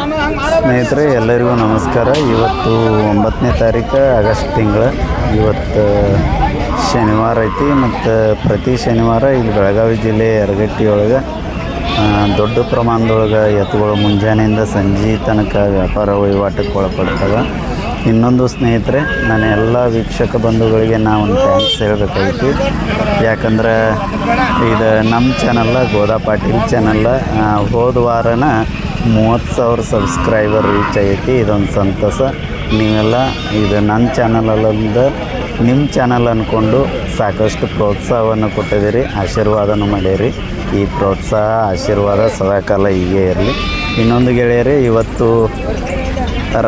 ಸ್ನೇಹಿತರೆ ಎಲ್ಲರಿಗೂ ನಮಸ್ಕಾರ. ಇವತ್ತು ಒಂಬತ್ತನೇ ತಾರೀಕು ಆಗಸ್ಟ್ ತಿಂಗಳು. ಇವತ್ತು ಶನಿವಾರ ಐತಿ ಮತ್ತು ಪ್ರತಿ ಶನಿವಾರ ಇಲ್ಲಿ ಬೆಳಗಾವಿ ಜಿಲ್ಲೆ ಯರಗಟ್ಟಿ ಒಳಗೆ ಆ, ದೊಡ್ಡ ಪ್ರಮಾಣದೊಳಗೆ ಎತ್ತುಗಳು ಮುಂಜಾನೆಯಿಂದ ಸಂಜೆ ತನಕ ವ್ಯಾಪಾರ ವಹಿವಾಟಕ್ಕೆ ಒಳಪಡ್ತವೆ. ಇನ್ನೊಂದು ಸ್ನೇಹಿತರೆ ನನ್ನ ಎಲ್ಲ ವೀಕ್ಷಕ ಬಂಧುಗಳಿಗೆ ನಾವು ಒಂದು ಥ್ಯಾಂಕ್ಸ್ ಹೇಳಬೇಕಾಗಿತ್ತು. ಯಾಕಂದ್ರೆ ಇದು ನಮ್ಮ ಚಾನಲ್ಲ ಗೋದಾ ಪಾಟೀಲ್ ಚಾನಲ್ಲ ಹೋದ ವಾರನ ಮೂವತ್ತು ಸಾವಿರ ಸಬ್ಸ್ಕ್ರೈಬರ್ ರೀಚ್ ಆಗೈತಿ. ಇದೊಂದು ಸಂತಸ. ನೀವೆಲ್ಲ ಇದು ನನ್ನ ಚಾನಲಲ್ಲಿಂದ ನಿಮ್ಮ ಚಾನಲ್ ಅಂದ್ಕೊಂಡು ಸಾಕಷ್ಟು ಪ್ರೋತ್ಸಾಹವನ್ನು ಕೊಟ್ಟಿದ್ದೀರಿ. ಆಶೀರ್ವಾದನೂ ಮಾಡೀರಿ ಈ ಪ್ರೋತ್ಸಾಹ, ಆಶೀರ್ವಾದ ಸದಾಕಾಲ ಹೀಗೆ ಇರಲಿ. ಇನ್ನೊಂದು ಗೆಳೆಯರೇ, ಇವತ್ತು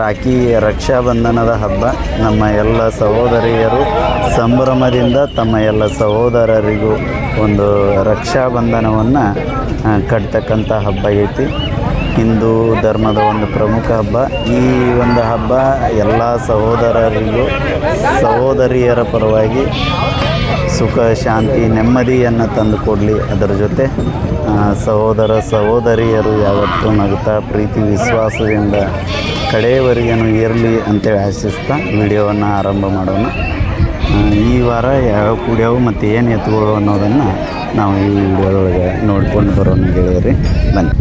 ರಾಖಿ ರಕ್ಷಾಬಂಧನದ ಹಬ್ಬ. ನಮ್ಮ ಎಲ್ಲ ಸಹೋದರಿಯರು ಸಂಭ್ರಮದಿಂದ ತಮ್ಮ ಎಲ್ಲ ಸಹೋದರರಿಗೂ ಒಂದು ರಕ್ಷಾಬಂಧನವನ್ನು ಕಟ್ತಕ್ಕಂಥ ಹಬ್ಬ ಐತಿ. ಹಿಂದೂ ಧರ್ಮದ ಒಂದು ಪ್ರಮುಖ ಹಬ್ಬ. ಈ ಒಂದು ಹಬ್ಬ ಎಲ್ಲ ಸಹೋದರರಿಗೂ, ಸಹೋದರಿಯರ ಪರವಾಗಿ ಸುಖ, ಶಾಂತಿ, ನೆಮ್ಮದಿಯನ್ನು ತಂದು ಕೊಡಲಿ. ಅದರ ಜೊತೆ ಸಹೋದರ ಸಹೋದರಿಯರು ಯಾವತ್ತೂ ನಗುತ್ತಾ, ಪ್ರೀತಿ, ವಿಶ್ವಾಸದಿಂದ ಕಡೆಯವರೆಗೇನು ಇರಲಿ ಅಂತೇಳಿ ಆಶಿಸ್ತಾ ವಿಡಿಯೋವನ್ನು ಆರಂಭ ಮಾಡೋಣ. ಈ ವಾರ ಯಾವ ಕೂಡ್ಯಾವು ಮತ್ತು ಏನು ಎತ್ತುಗಳು ಅನ್ನೋದನ್ನು ನಾವು ಈ ವಿಡಿಯೋದೊಳಗೆ ನೋಡ್ಕೊಂಡು ಬರೋಣ ಗೆಳೆಯರಿ. ಬನ್ನಿ.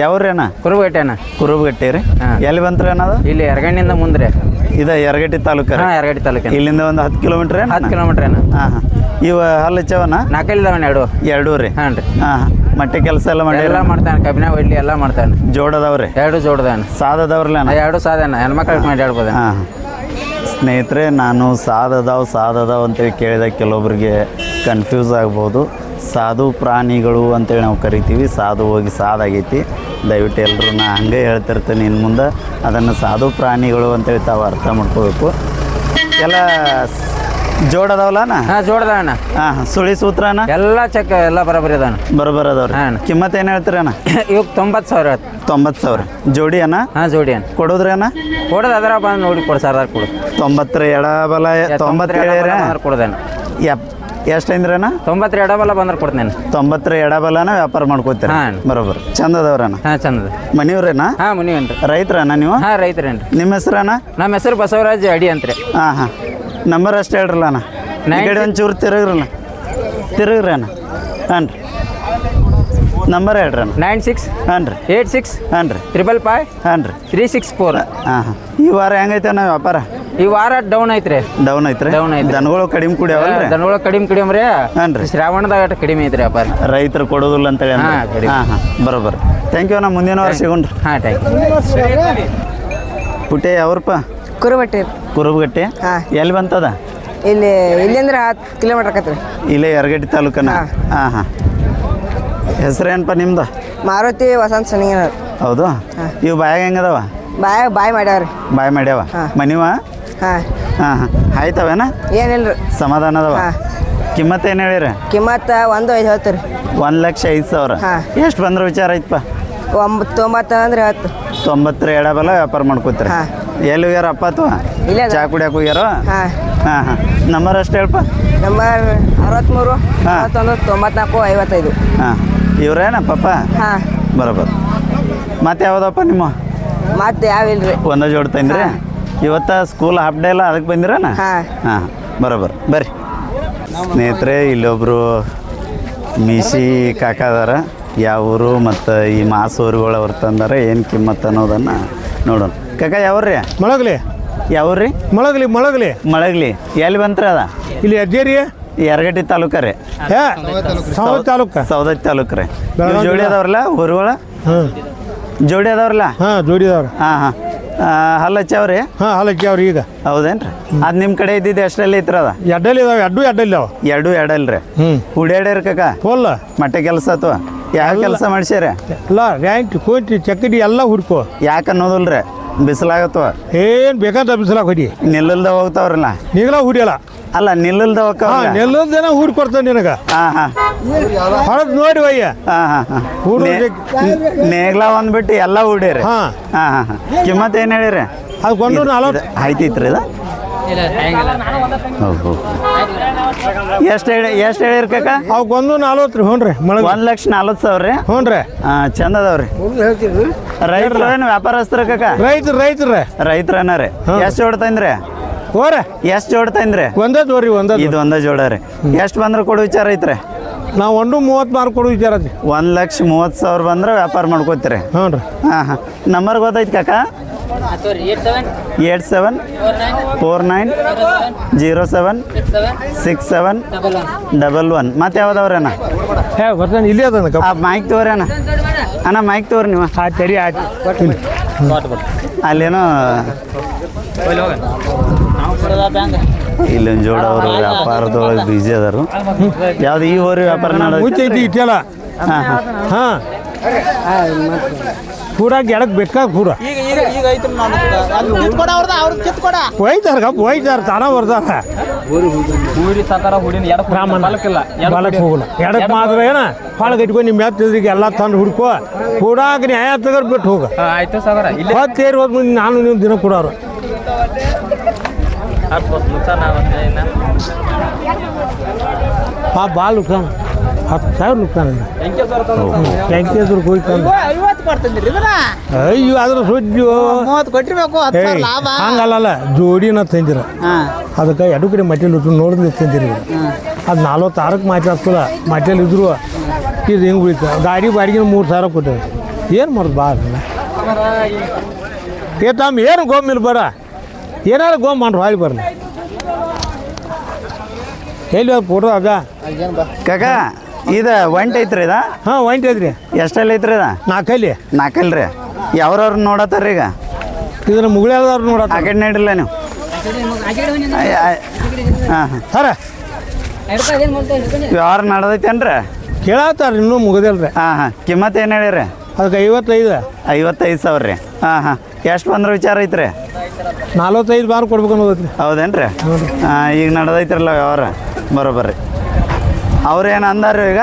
ಯಾವ್ರಿ ಅಣ್ಣ? ಕುರುಬಗಟ್ಟೆ ಅಣ್ಣ. ಕುರುಬಗಟ್ಟೆ ರೀ. ಎಲ್ಲಿ ಬಂತ್ರಿ ಅನ್ನೋದು ಇಲ್ಲಿ ಎರಗಣ್ಣಿಂದ ಮುಂದ್ರೆ. ಇದು ಯರಗಟ್ಟಿ ತಾಲೂಕು ಎರಗಟ್ಟಿ ತಾಲೂಕ ತಾಲೂಕಿನ. ಇಲ್ಲಿಂದ ಒಂದು ಹತ್ತು ಕಿಲೋಮೀಟ್ರ್ ಹತ್ತು ಕಿಲೋಮೀಟ್ರ್ ಏನ ಹಾಂ ಹಾಂ. ಇವ ಹಲ್ಲಚ್ಚವನ ನಾಲ್ಕೈದಾವಣ ಎರಡು. ಎರಡೂ ರೀ. ಹಾಂ ರೀ ಹಾಂ ಹಾಂ. ಮಟ್ಟೆ ಕೆಲಸ ಎಲ್ಲ ಎಲ್ಲ ಮಾಡ್ಯಾರ ಮಾಡ್ತಾನೆ ಕಬ್ಬಿನ ಒಡ್ಲಿ ಎಲ್ಲ ಮಾಡ್ತಾನೆ. ಜೋಡದವ್ರೆ? ಎರಡು ಜೋಡದಾನ. ಸಾದದವ್ರಲ್ಲ ಎರಡು ಸಾಧನ ಹೆಣ್ಮಕ್ಳಿಗೆ ಮಾಡಿ ಆಡ್ಬೋದ ಹಾಂ. ಸ್ನೇಹಿತರೆ ನಾನು ಸಾಧದವ್ ಸಾದದಾವ್ ಅಂತೇಳಿ ಕೇಳಿದ ಕೆಲವೊಬ್ಬರಿಗೆ ಕನ್ಫ್ಯೂಸ್ ಆಗ್ಬೋದು. ಸಾಧು ಪ್ರಾಣಿಗಳು ಅಂತೇಳಿ ನಾವು ಕರಿತೀವಿ. ಸಾಧು ಹೋಗಿ ಸಾದಾಗೈತಿ. ದಯವಿಟ್ಟು ಎಲ್ಲರೂ ನಾ ಹಂಗೆ ಹೇಳ್ತಿರ್ತೇನೆ ಇನ್ನು ಮುಂದೆ. ಅದನ್ನು ಸಾಧು ಪ್ರಾಣಿಗಳು ಅಂತೇಳಿ ತಾವು ಅರ್ಥ ಮಾಡ್ಕೋಬೇಕು. ಎಲ್ಲ ಜೋಡದವಲ್ಲನ ಜೋಡದ ಅಣ್ಣ ಹಾಂ ಸುಳಿ ಸೂತ್ರನ? ಎಲ್ಲ ಚೆಕ್ ಎಲ್ಲ ಅದಾವ್ರಿ. ಹಾಂ. ಕಿಮ್ಮತ್ ಏನು ಹೇಳ್ತೀರಣ್ಣ? ಇವಾಗ ತೊಂಬತ್ತು ಸಾವಿರ ಆಯ್ತು. ತೊಂಬತ್ತು ಸಾವಿರ. ಜೋಡಿ ಅಣ್ಣ? ಹಾಂ ಜೋಡಿ ಕೊಡೋದು ಅದರ ಬಂದು ನೋಡಿ ಕೊಡು ಸರ್ದಾರ್ ಕೊಡು ತೊಂಬತ್ತರ ಎಡಬಲ ಎಪ್ ಎಷ್ಟು ತೊಂಬತ್ತರ ಎಡಬಲ ಬಂದ್ರೆ ಕೊಡ್ತೇನೆ ತೊಂಬತ್ತರ ಎಡಬಲನ ವ್ಯಾಪಾರ ಮಾಡ್ಕೋತೀರ? ಹಾಂ. ಚಂದ ಅದಾವ್ರಣ್ಣ ಹಾಂ ಮನೆಯವ್ರೇನ? ಹಾಂ ರೈತರಣ್ಣ ನೀವು? ಹಾಂ ರೈತರೇನ್ರಿ. ನಿಮ್ಮ ಹೆಸ್ರಣ್ಣ? ನಮ್ಮ ಹೆಸರು ಬಸವರಾಜ್ ಅಡಿ ಅಂತ್ರಿ. ಹಾಂ ಹಾಂ. ನಂಬರ್ ಅಷ್ಟು ಹೇಳ್ರಲ್ಲ ಅಣ್ಣ. ಈ Nine ಕಡೆ ಒಂಚೂರು ತಿರುಗ್ರಲ್ಲ. ತಿರುಗ್ರಿ ಅಣ್ಣ. ಹಾಂ ರೀ ನಂಬರ್ ಹೇಳ್ರಿ ಅಣ್ಣ. ನೈನ್ ಸಿಕ್ಸ್ ಹಾಂ ರೀ ಏಯ್ಟ್ ಸಿಕ್ಸ್ ಹಾಂ ರೀ ತ್ರಿಬಲ್ ಫೈವ್ ಹಾಂ ರೀ ತ್ರೀ ಸಿಕ್ಸ್ ಫೋರ್ ಹಾಂ ಹಾಂ ಈ ವಾರ ಹೆಂಗೈತೆ ಅಣ್ಣ ವ್ಯಾಪಾರ? ಈ ವಾರ ಡೌನ್ ಐತ್ರಿ. ಡೌನ್ ಐತ್ರಿ? ಡೌನ್ ಐತೆ ದನಗಳು ಕಡಿಮೆ ಕುಡಿಯವ ದನಗಳು ಕಡಿಮೆ ಕಡಿಮೆ ಹಾಂ ರೀ ಶ್ರಾವಣದಾಗ ಕಡಿಮೆ ಐತ್ರಿ ವ್ಯಾಪಾರ. ರೈತರು ಕೊಡೋದಿಲ್ಲ ಅಂತೇಳಿ ಹಾ, ಕಡಿಮೆ. ಹಾಂ ಹಾಂ. ಬರೋಬ್ಬರ. ಥ್ಯಾಂಕ್ ಯು ಅಣ್ಣ. ಮುಂದಿನ ವಾರ ಸಿಗೊಂಡ್ರಿ ಹಾಂ ಯು ಪುಟ್ಟೆ ಯಾವ್ರಪ್ಪ? ಕುರುಬಟ್ಟಿ. ಕುರುಬಗಟ್ಟೆ? ಹಾ. ಎಲ್ಲಿ ಬಂತದ? ಇಲ್ಲಿ ಇಲ್ಲಿಂದ್ರೆ ಹತ್ತು ಕಿಲೋಮೀಟರ್ ಆಕತ್ರಿ. ಇಲ್ಲೇ ಯರಗಟ್ಟಿ ತಾಲೂಕನ? ಹಾ. ಹಾಂ ಹೆಸ್ರೇನಪ್ಪ ನಿಮ್ದು? ಮಾರುತಿ ವಸಂತ ಸನಿ ಹೌದು? ಇವು ಬಾಯಾಗ ಹೆಂಗದವ? ಬಾಯ್ ಬಾಯ್ ಮಾಡ್ಯಾವ್ರಿ. ಬಾಯ್ ಮಾಡ್ಯಾವ? ಹಾ. ಮನಿವ? ಹಾಂ. ಹಾಂ ಹಾಂ. ಆಯ್ತವೇನ? ರೀ ಸಮಾಧಾನ ಅದಾವ? ಹಾ. ಕಿಮ್ಮತ್ ಏನು ಹೇಳಿರ? ಕಿಮ್ಮತ್ತ ಒಂದು ಐದು ಹೇಳ್ತೀರಿ. ಒಂದು ಲಕ್ಷ ಐದು ಸಾವಿರ? ಹಾ. ಎಷ್ಟು ಬಂದ್ರೆ ವಿಚಾರ ಐತಪ್ಪ? ಒಂಬತ್ತು ತೊಂಬತ್ತು ಅಂದ್ರೆ ಹತ್ತು. ತೊಂಬತ್ತರ ಎಡಬಲ ವ್ಯಾಪಾರ ಮಾಡ್ಕೋತೀರಿ? ಹಾ. ಎಲ್ಲಿ ಹೋಗ್ಯಾರ ಅಪ್ಪ ಅಥವಾ? ಇಲ್ಲೇ ಅದ. ಚಾ ಕುಡಿಯಕ್ಕೆ ಹೋಗ್ಯಾರ? ಹಾಂ. ಹಾಂ ಹಾಂ. ನಂಬರ್ ಅಷ್ಟು ಹೇಳಪ್ಪ. ನಂಬರ್ ಅರವತ್ತ್ಮೂರು ಹಾ. ಅರವತ್ತೊಂದು ತೊಂಬತ್ನಾಲ್ಕು ಐವತ್ತೈದು. ಹಾಂ. ಇವ್ರೇನ ಪಾಪ ಹಾಂ. ಬರೋಬರ್. ಮತ್ತೆ ಯಾವುದಪ್ಪ ನಿಮ್ಮ? ಮತ್ತೆ ಯಾವಿಲ್ರಿ ಒಂದ ಜೋಡ್ತೈನ್ರಿ ಹಾ. ಇವತ್ತ ಸ್ಕೂಲ್ ಹಾಫ್ ಡೇ ಎಲ್ಲ ಅದಕ್ಕೆ ಬಂದಿರನ? ಹಾಂ. ಹಾಂ ಬರೋಬರ್. ಬರ್ರಿ. ಸ್ನೇಹಿತರೆ ಇಲ್ಲೊಬ್ರು ಮೀಸಿ ಕಾಕ ಅದಾರ. ಯಾವ ಊರು ಮತ್ತು ಈ ಮಾಸೂರುಗಳು ಅವ್ರು ತಂದಾರ ಏನು ಕಿಮ್ಮತ್ ಅನ್ನೋದನ್ನು ನೋಡೋಣ. ಕಾಕ ಯಾವ್ರಿ ಮೊಳಗಲಿ. ಯಾವ್ರಿ ಮೊಳಗ್ಲಿ ಮೊಳಗ್ಲಿ. ಮೊಳಗ್ಲಿ. ಎಲ್ಲಿ ಬಂತ್ರಿ ಅದ? ಇಲ್ಲಿ ಅಜ್ಜೇರಿ? ಯರಗಟ್ಟಿ ತಾಲೂಕ ರೀ. ಹೇ ಸಾವತ್ ತಾಲೂಕ ಸೌದತ್ತಿ ತಾಲೂಕ? ರೀ. ಜೋಡಿ. ಅದಾವ್ರಲ್ಲ ಊರುಗಳ? ಹಾಂ. ಜೋಡಿ ಅದಾವ್ರಲ್ಲ? ಹಾಂ ಜೋಡಿದವ್ರು ಹಾಂ ಹಾಂ. ಹಲ್ಲಚ್ಚವ್ರಿ ಹಾಂ ಹಾಲಕ್ಕಿ ಅವ್ರು ಈಗ. ಹೌದೇನ್ರಿ? ಅದು ನಿಮ್ಮ ಕಡೆ ಇದ್ದಿದ್ದು ಎಷ್ಟಲ್ಲಿ ಐತ್ರ ಅದ? ಎಡ್ಡಲ್ಲಿ ಇದಾವೆ ಎಡ್ಡು ಎಡ್ಡಲ್ಲಿ ಅವ ಎರಡು ಎರಡಲ್ರಿ ಹ್ಞೂ ಉಡ್ಯಾಡ್ಯಾರ ಕಾಕ? ಫುಲ್. ಮಟ್ಟೆ ಕೆಲಸ ಅಥವಾ ಯಾವ ಕೆಲಸ ಮಾಡ್ಸ್ಯಾರ? ಎಲ್ಲ ರ್ಯಾಂಕ್ ಕೋಟಿ ಚಕ್ಕಡಿ ಎಲ್ಲ ಹುಡ್ಕೋ. ಯಾಕೆ ಅನ್ನೋದಿಲ್ರಿ? ಬಿಸಿಲಾಗತ್ವ ಏನ್ ಬೇಕಂತ ಬಿಸಿಲಾಗ ಹೊಡಿ ನಿಲ್ಲಲ್ದ ಹೋಗ್ತಾವ್ರಲ್ಲ? ನೀಗಲ ಹುಡಿಯಲ್ಲ ಅಲ್ಲ ನಿಲ್ಲಲ್ದ ಹಾಂ ಹೋಗ್ತಾವ ನೆಲ್ಲದ ಜನ ಹುಡ್ಕೊಡ್ತಾನೆ ನಿನಗೆ. ಹಾಂ ಹಾಂ. ಹೊರದ್ ನೋಡಿ ಅಯ್ಯ ಹಾಂ ಹಾಂ ಹಾಂ. ಹುಡು ನೇಗ್ಲ ಒಂದ್ಬಿಟ್ಟು ಎಲ್ಲ ಹೂಡ್ಯಾರ ಹಾಂ. ಹಾಂ ಹಾಂ ಹಾಂ. ಕಿಮ್ಮತ್ ಏನ್ ಹೇಳಿರಿ ಅದು ಕೊಂಡು ನಲವತ್ತು ಆಯ್ತಿತ್ರಿ ಇದು? ಎಷ್ಟು ಹೇಳಿ ಎಷ್ಟು ಹೇಳಿರಿ ಕಾಕ? ಅವಕ್ಕೊಂದು ನಲ್ವತ್ತು ರೀ ಹ್ಞೂ ರೀ ಮೊಳಗ. ಒಂದು ಲಕ್ಷ ನಲ್ವತ್ತು ಸಾವಿರ ರೀ? ಹ್ಞೂ ರೀ ಹಾಂ ಚಂದ ಅದಾವ್ರಿ. ರೈತರು ಏನು ವ್ಯಾಪಾರಸ್ಥರ ಕಾಕ? ರೈತರು ರೈತರ. ರೈತರನ ರೀ. ಎಷ್ಟು ಜೋಡ್ ತಂದ್ರಿ ಹೋರ. ಎಷ್ಟು ಜೋಡ್ ತಂದ್ರಿ ಒಂದೇ ತೋರಿ ಒಂದೇ ಇದು ಒಂದೇ ಜೋಡ ರೀ. ಎಷ್ಟು ಬಂದ್ರೆ ಕೊಡು ವಿಚಾರ ಐತ್ರಿ? ನಾವು ಒಂದು ಮೂವತ್ತು ಮಾರು ಕೊಡು ವಿಚಾರ ಒಂದು ಲಕ್ಷ ಮೂವತ್ತು ಸಾವಿರ ಬಂದ್ರೆ ವ್ಯಾಪಾರ ಮಾಡ್ಕೋತೀರಿ. ಹ್ಞೂ ರೀ. ಹಾಂ ಹಾಂ. ನಂಬರ್ ಗೊತ್ತಾಯ್ತು ಕಾಕ? Eight seven. Four nine. Zero seven. Six seven. Double one. ಮತ್ತೆ ಯಾವ್ದವ್ರೇನ ಇಲ್ಲೇ ಅದ ಮೈಕ್ ತಗೋರಣ್ಣ ಅಣ್ಣ ಮೈಕ್ ತೋರಿ ನೀವು. ಆ ಸರಿ ಆಯ್ತು. ಅಲ್ಲೇನೋ ಇಲ್ಲೊಂದು ಜೋಡ ಅವರು ವ್ಯಾಪಾರದೊಳಗೆ ಬಿಜಿ ಅದಾರು. ಯಾವ್ದು ಈ ಹೋರಿ ವ್ಯಾಪಾರ ಮಾಡೋದು ಇಟ್ಟಲ್ಲ. ಹಾಂ ಹಾಂ. ಹಾಂ. ಪೂರ ಗೆಳಕ್ ಬೇಕಾಗ ಪೂರ ಒಯ್ತಾರ ಕಪ್ ಒಯ್ತಾರ ತಾನ ಬರ್ತಾರ. ರಾಮಣ್ಣ ಬಾಲಕ್ ಹೋಗಲ್ಲ. ಎಡಕ್ ಮಾತ್ರ ಏನ? ಹೊಳಗೆ ಇಟ್ಕೊಂಡು ನಿಮ್ಮ ಎತ್ತಿದ್ರಿಗೆ ಎಲ್ಲ ತಂದು ಹುಡ್ಕೋ. ಕೂಡಾಕ ನ್ಯಾಯ ತಗರ್ ಬಿಟ್ಟು ಹೋಗ. ಆಯ್ತು ಸಾಗರ ಇಲ್ಲಿ ಹೊತ್ತೇರಿ ಹೋದ್ ಮುಂದೆ ನಾನು ನೀವು ದಿನ ಕೊಡೋರು ಆ ಭಾಳ ನುಕ್ಸಾನ ಹತ್ತು ಸಾವಿರ ನುಕ್ಸಾನ ವೆಂಕಟೇಶ್ವರ ಹೋಗಿ ತಂದು. ಅಯ್ಯೋ ಅದ್ರ ಸುಜ್ಜು ಮೂವತ್ತು ಕೊಟ್ಟಿರ್ಬೇಕು ಲಾಭ. ಹಂಗಲ್ಲ ಜೋಡಿನ ತಂದಿರ. ಹಾಂ. ಅದಕ್ಕೆ ಎರಡು ಕಡೆ ಮಟ್ಟೆಲ್ ಇಟ್ಟು ನೋಡಿದ್ರೆ ತಂದಿರಿ ಅದು ನಲ್ವತ್ತಾರಕ್ಕೆ ಮಾತ್ರ ಆಗ್ತದ ಮಟ್ಟೆಲ್ ಇದ್ರು. ಇದು ಹಿಂಗೆ ಉಳಿತು? ಗಾಡಿ ಬಾಡಿಗೆ ಮೂರು ಸಾವಿರ ಕೊಟ್ಟೇವೆ ಏನು ಮಾಡೋದು ಬಾ ಏ ತಮ್ಮ ಏನು ಗೋಮಿಲ್ ಬರ? ಏನಾರ ಗೋಮ್ ಮಾಡ್ರಿ ಹಾಳಿ ಬರ್ಲಿ. ಎಲ್ಲಿ ಫೋಟೋ ಅದ? ಕಾಕ. ಇದು ಒಂಟ್ ಐತ್ರಿ ಇದ? ಹಾಂ ಒಂಟಿ ಐತ್ರಿ ಎಷ್ಟಲ್ಲಿ ಐತ್ರಿ ಇದ? ನಾಲ್ಕಲ್ಲಿ ನಾಲ್ಕಲ್ರಿ ಯಾವ್ರವ್ರು ನೋಡತ್ತಾರ ಈಗ? ಇದನ್ನ ಮುಗುಳ್ಯಾದವ್ರು ಆ ನೋಡತ್ತ ಕಡೆ ನಡಿಲ್ಲ ನೀವು. ಹಾಂ ಹಾಂ. ಸರ. ವ್ಯವಹಾರ ನಡೆದೈತೇನ್ರಿ? ಕೇಳತ್ತಾರ ಇನ್ನೂ ಮುಗದಿಲ್ರಿ. ಹಾಂ ಹಾಂ. ಕಿಮ್ಮತ್ ಏನು ಹೇಳಿರಿ? ಅದಕ್ಕೆ ಐವತ್ತೈದು. ಐವತ್ತೈದು ಸಾವಿರ ರೀ. ಹಾಂ ಹಾಂ. ಎಷ್ಟು ಬಂದ್ರೆ ವಿಚಾರ ಐತ್ರಿ? ನಲ್ವತ್ತೈದು ಬಾರ್ ಕೊಡ್ಬೇಕು ಅನ್ನೋದೈತ್ರಿ ಹೌದೇನ್ರಿ ಹಾಂ ಈಗ ನಡೆದೈತ್ರಲ್ಲ ವ್ಯವಹಾರ. ಬರೋಬ್ಬರ್ರಿ ಅವ್ರೇನು ಅಂದಾರು ಈಗ?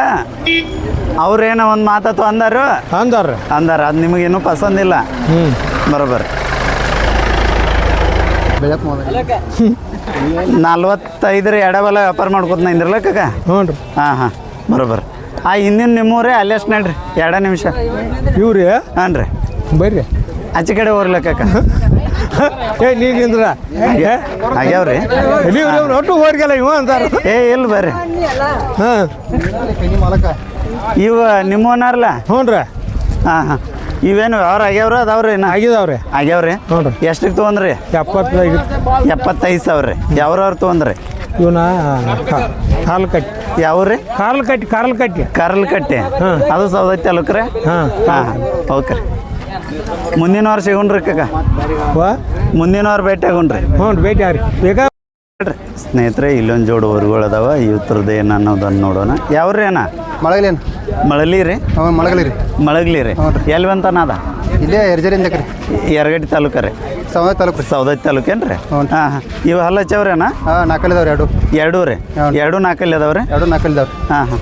ಅವ್ರೇನೋ ಒಂದು ಮಾತಾತು ಅಂದಾರು? ಅಂದಾರ ಅಂದಾರ ಅದು ನಿಮಗೇನು ಪಸಂದಿಲ್ಲ ಹ್ಞೂ ಬರೋಬರ್. ನಲ್ವತ್ತೈದರ ಎಡಬಲ ವ್ಯಾಪಾರ ಮಾಡ್ಕೊತ ನಿಂದ್ರಲ್ಲ ಕಕ್ಕ ಹ್ಞೂ ರೀ ಹಾಂ ಹಾಂ. ಬರೋಬರ್. ಆ ಹಿಂದಿನ ನಿಮ್ಮೂರೇ? ಅಲ್ಲೇ ಅಷ್ಟು ನಡ್ರಿ. ಎರಡೇ ನಿಮಿಷ. ಇವ್ರಿ? ಹಾಂ ರೀ ಬರ್ರಿ ಆಚೆ ಕಡೆ ಹೋಗ್ಲ ಕಾಕ ಏ ನೀ ನಿಂದ್ರ. ಆಗ್ಯಾವ್ರಿ ನೀವು ಒಟ್ಟು ಹೋರ್ಗೆಲ್ಲ ಇವ ಅಂತಾರ. ಏ ಇಲ್ಲ ಬರ್ರಿ. ಹಾಂ. ಇವ ನಿಮ್ಮವನಾರಲ್ಲ ಹ್ಞೂ ರೀ ಹಾಂ ಹಾಂ. ಇವೇನು ವ್ಯವಹಾರ ಆಗ್ಯಾವ್ರ ಅದಾವ್ರಿ ನಾ ಆಗಿದಾವ್ರಿ ಆಗ್ಯಾವ್ರಿ? ಹ್ಞೂ ರೀ ಎಷ್ಟಿಗೆ ತೊಗೊಂಡ್ರಿ ಎಪ್ಪತ್ತೈದು. ಎಪ್ಪತ್ತೈದು ಸಾವಿರ. ರೀ ಯಾವ್ರವ್ರು ತೊಗೊಂಡ್ರಿ ಇವನ ಕಾಲು ಕಟ್ಟಿ ಯಾವ್ರಿ? ಕಾರ್ಲ್ ಕಟ್ಟಿ ಕಾರ್ಲ್ ಕಟ್ಟಿ ಕರ್ಲ್ ಕಟ್ಟಿ. ಅದು ಸೌದತ್ತಿ ಅಲ್ಲಕ್ರಿ ಹಾಂ. ಹಾಂ ಓಕೆ. ಮುಂದಿನ ವರ್ಷ ಸಿಗೋಣ್ರಿ ಕಾ ವಾ? ಮುಂದಿನ ವಾರ ಭೇಟಿ ಆಗೋಣ್ರಿ. ಹ್ಞೂ ರೀ ಭೇಟಿ ಆಗ್ರಿ. ಬೇಗ ಹೇಳ್ರಿ. ಸ್ನೇಹಿತರೆ ಇಲ್ಲೊಂದು ಜೋಡು ಊರುಗಳು ಅದಾವ ಇವ್ರದ್ದು ಏನು ಅನ್ನೋದನ್ನು ನೋಡೋಣ. ಯಾವ್ರಿ ಅಣ್ಣ? ಮಳಗಲೇನು ಮಳಲಿ ರೀ? ಮಳಗಲಿ ರೀ. ಮಳಗಲಿ ರೀ. ಎಲ್ಲಿ ಬಂತಾನ ಅದ? ಇಲ್ಲೇ ಎರ್ಜರಿಂದ ರೀ. ಎರಗಡಿ ತಾಲೂಕ ರೀ. ಸಮಾಜ ತಾಲೂಕು ರೀ. ಸೌದತ್ತಿ ತಾಲೂಕೇನು ರೀ ಹ್ಞೂ. ಹಾಂ ಹಾಂ. ಇವು ಅಣ್ಣ? ಹಾಂ ನಾಲ್ಕಲ್ಲಿದಾವ್ರಿ ಎರಡು. ಎರಡೂ ರೀ. ಎರಡು ನಾಲ್ಕಲ್ಲಿ ಅದಾವ್ರಿ ರೀ ಎರಡು ಇದಾವೆ ಹಾಂ ಹಾಂ.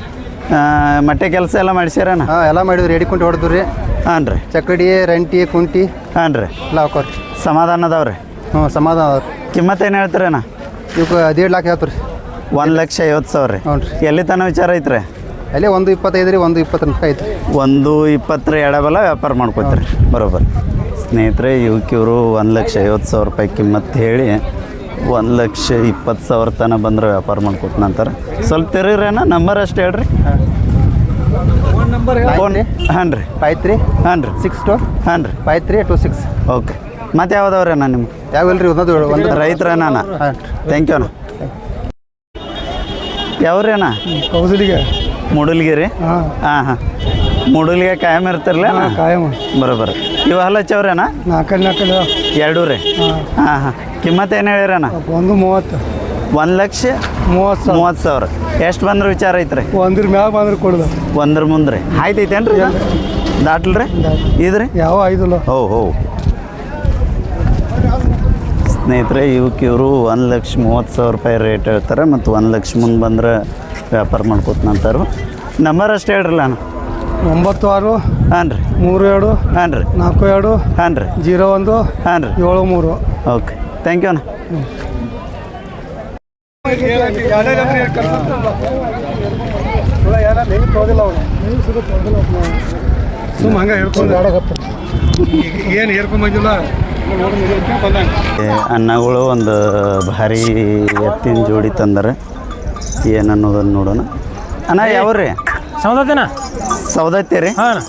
ಮಟ್ಟೆ ಕೆಲಸ ಎಲ್ಲ ಮಾಡಿಸ್ಯಾರಣ್ಣ ಹಾಂ ಎಲ್ಲ ಮಾಡಿದ್ರಿ ಎಡಿ ಕುಂಟಿ ಹೊಡೆದ್ರಿ ರೀ. ಹಾಂ ರೀ ಚಕ್ಕಡಿ ರಂಟಿ ಕುಂಟಿ ಹಾಂ ರೀ ಎಲ್ಲ ಹಾಕೋರಿ. ಸಮಾಧಾನ ಅದಾವ್ರಿ ಹ್ಞೂ ಸಮಾಧಾನ ಅದಾವ್ರಿ. ಕಿಮ್ಮತ್ತು ಏನು ಹೇಳ್ತೀರಣ್ಣ ಇವಕ್ಕೆ ಹದಿನೇಳು ಲಾಕ್ ಹೇಳ್ತೀರಿ ಒಂದು ಲಕ್ಷ ಐವತ್ತು ಸಾವಿರ. ರೀ ಹ್ಞೂ ರೀ ಎಲ್ಲಿ ತನಕ ವಿಚಾರ ಐತ್ರಿ? ಅಲ್ಲೇ ಒಂದು ಇಪ್ಪತ್ತೈದು ರೀ ಒಂದು ಇಪ್ಪತ್ತು ರೂಪಾಯಿ ರೀ ಒಂದು ಇಪ್ಪತ್ತರ ಎಡಬಲ ವ್ಯಾಪಾರ ಮಾಡ್ಕೊತೀರಿ. ಬರೋಬ್ಬರ ಸ್ನೇಹಿತರೆ ಇವಕ್ಕೆ ಇವರು ಒಂದು ಲಕ್ಷ ಐವತ್ತು ಸಾವಿರ ರೂಪಾಯಿ ಕಿಮ್ಮತ್ತು ಹೇಳಿ ಒಂದು ಲಕ್ಷ ಇಪ್ಪತ್ತು ಸಾವಿರ ತನಕ ಬಂದ್ರೆ ವ್ಯಾಪಾರ ಮಾಡ್ಕೊತೀನಿ ಅಂತಾರೆ. ಸ್ವಲ್ಪ ತೆರೀರೇನ ನಂಬರ್ ಅಷ್ಟು ಹೇಳ್ರಿ. ಫೋನ್ ಹಾಂ ರೀ ಫೈ ತ್ರೀ ಹಾಂ ರೀ ಸಿಕ್ಸ್ ಟು ಹಾಂ ರೀ five three two six. Okay. ಮತ್ತೆ ಯಾವ್ದವ್ರಿ ಅಣ್ಣ ನಿಮ್ಗೆ? ಯಾವಲ್ರಿ ಒಂದೊಂದು ಒಂದು ರೈತರ ನಾನು ಹಾಂ. ಥ್ಯಾಂಕ್ ಯು ಅಣ್ಣ. ಯಾವ್ರಿ ಅಣ್ಣ? ಕೌಸಲಿಗೆ. ಮೂಡಲ್ಗಿರಿ? ಹಾಂ. ಹಾಂ ಮೂಡಲ್ಗೆ ಕಾಯಂ ಇರ್ತಿರಲ್ಲ ಕಾಯಂ. ಬರೋಬ್ಬರ ಇವು ನಾಲ್ಕಲ್ಲಿ ನಾಲ್ಕಲ್ಲಿ ಎರಡೂ ರೀ? ಹಾಂ. ಹಾಂ ಕಿಮ್ಮತ್ತು ಏನು ಹೇಳಿರಣ್ಣ ಒಂದು ಮೂವತ್ತು. ಒಂದು ಲಕ್ಷ ಮೂವತ್ತು ಸಾವಿರ. ಮೂವತ್ತು ಸಾವಿರ. ಎಷ್ಟು ಬಂದ್ರೆ ವಿಚಾರ ಐತ್ರಿ? ಒಂದ್ರ ಮ್ಯಾಗ ಬಂದ್ರೆ ಕೊಡುದು. ಒಂದ್ರ ಮುಂದ್ರಿ. ಆಯ್ತೈತೇನ್ರಿ? ದಾಟ್ಲ್ರಿ? ಇದ್ರಿ? ಯಾವ ಐದಲ್ಲ. ಹೋ ಹೋ. ಸ್ನೇಹಿತರೆ ಇವಕ್ಕೆ ಇವರು ಒಂದು ಲಕ್ಷ ಮೂವತ್ತು ಸಾವಿರ ರೂಪಾಯಿ ರೇಟ್ ಹೇಳ್ತಾರೆ ಮತ್ತು ಒಂದು ಲಕ್ಷ ಮುಂದೆ ಬಂದ್ರೆ ವ್ಯಾಪಾರ ಮಾಡ್ಕೋತನಂತಾರು ನಂಬರ್ ಅಷ್ಟು ಹೇಳ್ರಲ್ಲ ನಾನು ಒಂಬತ್ತು ಆರು ಹಾಂ ರೀ ಮೂರು ಎರಡು ಹಾಂ ರೀ ನಾಲ್ಕು ಎರಡು ಹಾಂ ರೀ ಜೀರೋ ಒಂದು ಹಾಂ ರೀ ಏಳು ಮೂರು. ಓಕೆ ಥ್ಯಾಂಕ್ ಯು ಅಣ್ಣ. ಸುಮ್ಮ ಹಂಗೆ ಹೇಳ್ಕೊಂಡು. ಏನು ಹೇರ್ಕೊಂಬಂದಿಲ್ಲ ಏ, ಅನ್ನಗಳು ಒಂದು ಭಾರಿ ಎತ್ತಿನ ಜೋಡಿ ತಂದರೆ ಏನು ಅನ್ನೋದನ್ನು ನೋಡೋಣ. ಅಣ್ಣ ಯಾವ್ರಿ? ಸಮದತ್ತಿನ? ಸೌದತ್ತಿ ರೀ? ಹಾಂ.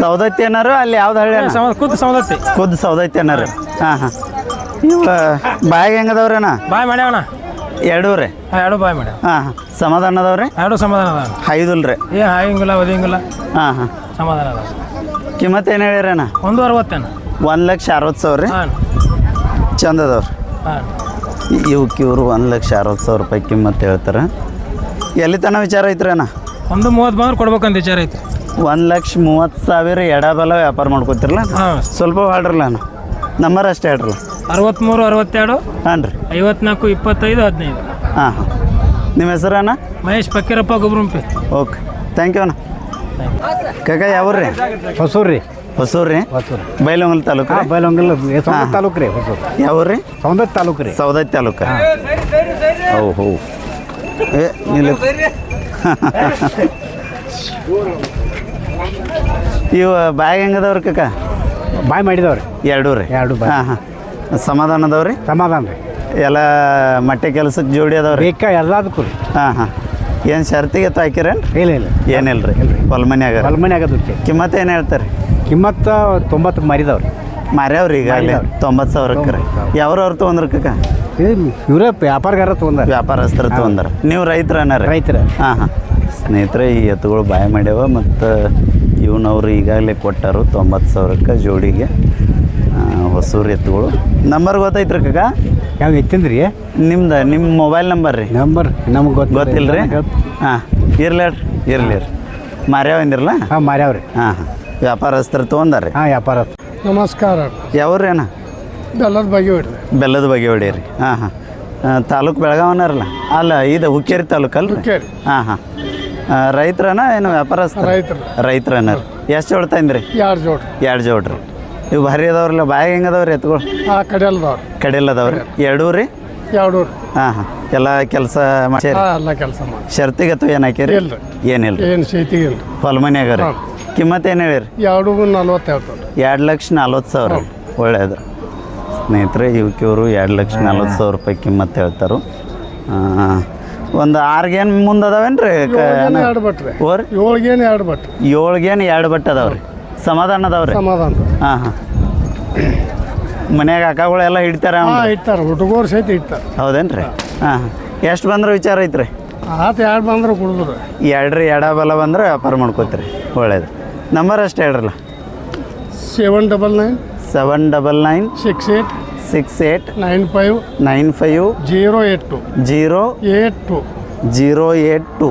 ಸೌದತ್ತಿ ಏನಾರು ಅಲ್ಲಿ ಯಾವ್ದು ಹಳ್ಳಿ ಖುದ್ದು ಸಮದ ಕುದ್ದು ಸಮದತ್ತಿ. ಖುದ್ದು ಸೌದತ್ತಿ ಏನಾರು ಹಾಂ ಹಾಂ. ಇವ ಬಾಯಿಗೆ ಹೆಂಗದವ್ರಿ ಅಣ್ಣ? ಬಾಯ್ ಮಾಡ್ಯಾವಣ ಎರಡೂ ರೀ? ಹಾಂ ಎರಡು ಬಾಯ್ ಮಾಡ್ಯಾವ. ಹಾಂ ಹಾಂ. ಸಮಾಧಾನ ಅದಾವ್ರಿ? ಎರಡು ಸಮಾಧಾನ ಅದಾವ. ಐದು ರೀ ಏ ಹಾಯಂಗಿಲ್ಲ ಒದಿಯಂಗಿಲ್ಲ. ಹಾಂ ಹಾಂ. ಸಮಾಧಾನ ಅದ ಕಿಮ್ಮತ್ತು ಏನು ಹೇಳಿರಿ ಅಣ್ಣ ಒಂದು ಅರವತ್ತೇನ. ಒಂದು ಲಕ್ಷ ಅರವತ್ತು ಸಾವಿರ ರೀ? ಹಾಂ. ಚಂದ ಅದಾವ್ರಿ. ಹಾಂ. ಇವಕ್ಕೆ ಇವರು ಒಂದು ಲಕ್ಷ ಅರವತ್ತು ಸಾವಿರ ರೂಪಾಯಿ ಕಿಮ್ಮತ್ತು ಹೇಳ್ತಾರೆ. ಎಲ್ಲಿ ತನ ವಿಚಾರ ಐತ್ರಿ ಅಣ್ಣ? ಒಂದು ಮೂವತ್ತು ಬಂದ್ರೆ ಕೊಡ್ಬೇಕಂತ ವಿಚಾರ ಐತಿ. ಒಂದು ಲಕ್ಷ ಮೂವತ್ತು ಸಾವಿರ ಎಡಬಲ ವ್ಯಾಪಾರ ಮಾಡ್ಕೊತಿರಲ್ಲ? ಹಾಂ. ಸ್ವಲ್ಪ ಹಾಡ್ರಲ್ಲ ಅಣ್ಣ. ನಂಬರ್ ಅಷ್ಟೇ ಹೇಳ್ರಲ್ಲ. ಅರವತ್ತ್ಮೂರು ಅರವತ್ತೆರಡು. ಹಾಂ ರೀ. ಐವತ್ನಾಲ್ಕು ಇಪ್ಪತ್ತೈದು ಹದಿನೈದು. ಹಾಂ ಹಾಂ. ನಿಮ್ಮ ಹೆಸರಣ್ಣ Mahesh Pakkirappa Gobrumpi okay. Thank you ಅಣ್ಣ. ಕಾಕ ಯಾವ್ರಿ ಹೊಸೂರು ರೀ ಹೊಸೂರು ರೀ? ಹೊಸೂರು ಬೈಲೊಂಗಲ್ ತಾಲೂಕು ರೀ ಬೈಲೊಂಗಲ್ ಸೌದತ್ ತಾಲೂಕು ರೀ ಹೊಸೂರು. ಯಾವ ರೀ ಸೌದತ್ ತಾಲೂಕು ರೀ ಸೌದತ್ತಿ ತಾಲೂಕು? ಓ ಹೋ ಏ ನಿಲ್ಲ. ಇವ ಬ್ಯಾಗ್ ಹೆಂಗದವ್ರಿ ಕಾಕ? ಬಾಯ್ ಮಾಡಿದವ್ರಿ. ಎರಡೂ ರೀ. ಎರಡು ಬಾಯ್. ಹಾಂ ಹಾಂ. ಸಮಾಧಾನ ಅದಾವ್ರಿ? ಸಮಾಧಾನ ರೀ. ಎಲ್ಲ ಮಟ್ಟೆ ಕೆಲಸಕ್ಕೆ ಜೋಡಿ ಅದಾವ್ರಿ? ಬೇಕಾ ಎಲ್ಲದಕ್ಕೂ ರೀ. ಹಾಂ ಹಾಂ. ಏನು ಶರ್ತಿಗೆ ತಾಕಿರೇನು ಇಲ್ಲ ಇಲ್ಲ. ಏನಿಲ್ಲ ರೀ ಹೊಲ್ಮನ್ಯಾಗ ಹೊಲ್ಮನೆ ಆಗದಕ್ಕೆ ಕಿಮ್ಮತ್ತು ಏನು ಹೇಳ್ತಾರೆ? ಕಿಮ್ಮತ್ತ ತೊಂಬತ್ತಕ್ಕೆ ಮಾರಿದವ್ರಿ. ಮಾರ್ಯಾವ್ರಿ ಈಗ ಅಲ್ಲಿ? ಮಾರ್ಯಾವ್ರಿ. ತೊಂಬತ್ತು ಸಾವಿರಕ್ಕೆ ರೀ. ಯಾವ್ರವ್ರು ತೊಗೊಂಡ್ರ ಕಕ್ಕ ಇವರೇ ವ್ಯಾಪಾರಗಾರ ತೊಗೊಂಡಾರ ವ್ಯಾಪಾರಸ್ಥರು ತೊಗೊಂಡಾರ ನೀವು ರೈತರ ಅನ್ನಾರ? ರೈತರ. ಹಾಂ ಹಾಂ. ಸ್ನೇಹಿತರೆ ಈ ಎತ್ತುಗಳು ಬಾಯ ಮಾಡ್ಯಾವ ಮತ್ತು ಇವನವ್ರು ಈಗಾಗಲೇ ಕೊಟ್ಟರು ತೊಂಬತ್ತು ಸಾವಿರಕ್ಕೆ ಜೋಡಿಗೆ ಆ, ಹೊಸೂರು ಎತ್ತುಗಳು. ನಂಬರ್ ಗೊತ್ತೈತ್ರಿ ಕಕ್ಕ ಯಾವ ಎತ್ತಿಂದ್ರಿ ನಿಮ್ದು ನಿಮ್ಮ ಮೊಬೈಲ್ ನಂಬರ್ ರೀ. ನಂಬರ್ ನಮ್ಗೆ ಗೊತ್ತು ಗೊತ್ತಿಲ್ಲ ರೀ ಹಾಂ ಇರ್ಲಿ ಇರ್ಲಿ ರೀ ಮಾರ್ಯಾವ ಅಂದಿರಲ್ಲ ಹಾಂ ಮಾರ್ಯಾವ್ರಿ. ಹಾಂ ಹಾಂ. ವ್ಯಾಪಾರಸ್ಥರು ತೊಗೊಂಡಾರ ರೀ ಹಾಂ ವ್ಯಾಪಾರ ನಮಸ್ಕಾರ. ಯಾವ್ರಿ ಅಣ್ಣ? ಬೆಲ್ಲದ ಬಗ್ಗೆ ಹೊಡ್ರಿ ಬೆಲ್ಲದ ಬಗ್ಗೆ ಹೊಡೀರಿ ಹಾಂ ಹಾಂ. ತಾಲೂಕು ಬೆಳಗಾವನರಲ್ಲ ಅಲ್ಲ ಇದು ಹುಕ್ಕೇರಿ ತಾಲೂಕು ಅಲ್ಲ ಹುಕ್ಕೇರಿ. ಹಾಂ ಹಾಂ. ರೈತರನ ಏನು ವ್ಯಾಪಾರಸ್ಥ? ರೈತರು. ರೈತರನ ಎಷ್ಟು ಹೊಡ್ತಾಯಿನ್ರಿ ಎರಡು ಜೋಡ್ರಿ ಎರಡು ಜೋಡ್ರಿ ಇವು ಭಾರಿ ಅದಾವ್ರಲ್ಲ ಬಾಯಾಗ ಹೆಂಗೆ ಅದಾವ್ರಿ ಎತ್ಗಳು? ಆ ಕಡೆ ಅಲ್ದವ್ರಿ. ಅದಾವ್ರಿ ಎರಡೂ ರೀ? ಎರಡು ಹಾಂ ಹಾಂ. ಎಲ್ಲ ಕೆಲಸ ಮಾಡಿ ಎಲ್ಲ ಕೆಲಸ ಮಾಡಿ ಶರ್ತಿಗೆ ಅಥವಾ ಏನು ಹಾಕಿರಿ ಇಲ್ರಿ. ಏನಿಲ್ಲ ರೀ ಏನು ಶೈತಿ ಇಲ್ಲ ಹೊಲ್ಮನ್ಯಾಗ ರೀ? ಕಿಮ್ಮತ್ತು ಏನು ಹೇಳಿರಿ? ಎರಡು ನಲ್ವತ್ತೆರಡು ಎರಡು ಲಕ್ಷ ನಲ್ವತ್ತು ಸಾವಿರ. ಒಳ್ಳೆಯದು ಸ್ನೇಹಿತರೆ ಇವಕ್ಕೆ ಇವರು ಎರಡು ಲಕ್ಷ ನಲ್ವತ್ತು ಸಾವಿರ ರೂಪಾಯಿ ಕಿಮ್ಮತ್ತು ಹೇಳ್ತಾರೆ. ಒಂದು ಆರ್ಗೇನು ಮುಂದೆ ಅದಾವೇನು ರೀ ಏಳ್ಗೇನು ಬಟ್ ಓರಿ ಏಳ್ಗೇನು ಎರಡು ಬಟ್ ಏಳ್ಗೇನು ಎರಡು ಬಟ್ಟೆ ಅದಾವ್ರಿ. ಸಮಾಧಾನ ಅದಾವ್ರಿ ಸಮಾಧಾನ. ಹಾಂ ಹಾಂ. ಮನ್ಯಾಗ ಅಕ್ಕಗಳೆಲ್ಲ ಹಿಡಿತಾರ ಹಾಂ ಇಡ್ತಾರೆ ಹುಡುಗರು ಸಹಿತ ಇಡ್ತಾರೆ ಹೌದೇನ್ರಿ? ರೀ ಹಾಂ ಹಾಂ. ಎಷ್ಟು ಬಂದ್ರೆ ವಿಚಾರ ಐತ್ರಿ? ಆತ ಎರಡು ಬಂದ್ರೆ ಕುಡಿದ್ರು. ಎರಡ್ರಿ ಎಡ ಬಲ ಬಂದ್ರೆ ವ್ಯಾಪಾರ ಮಾಡ್ಕೋತೀರಿ ಒಳ್ಳೇದು. ನಂಬರ್ ಅಷ್ಟೇ ಹೇಳ್ರಲ್ಲ? Seven double nine seven double nine six eight six eight nine five nine five zero eight two zero eight two zero eight two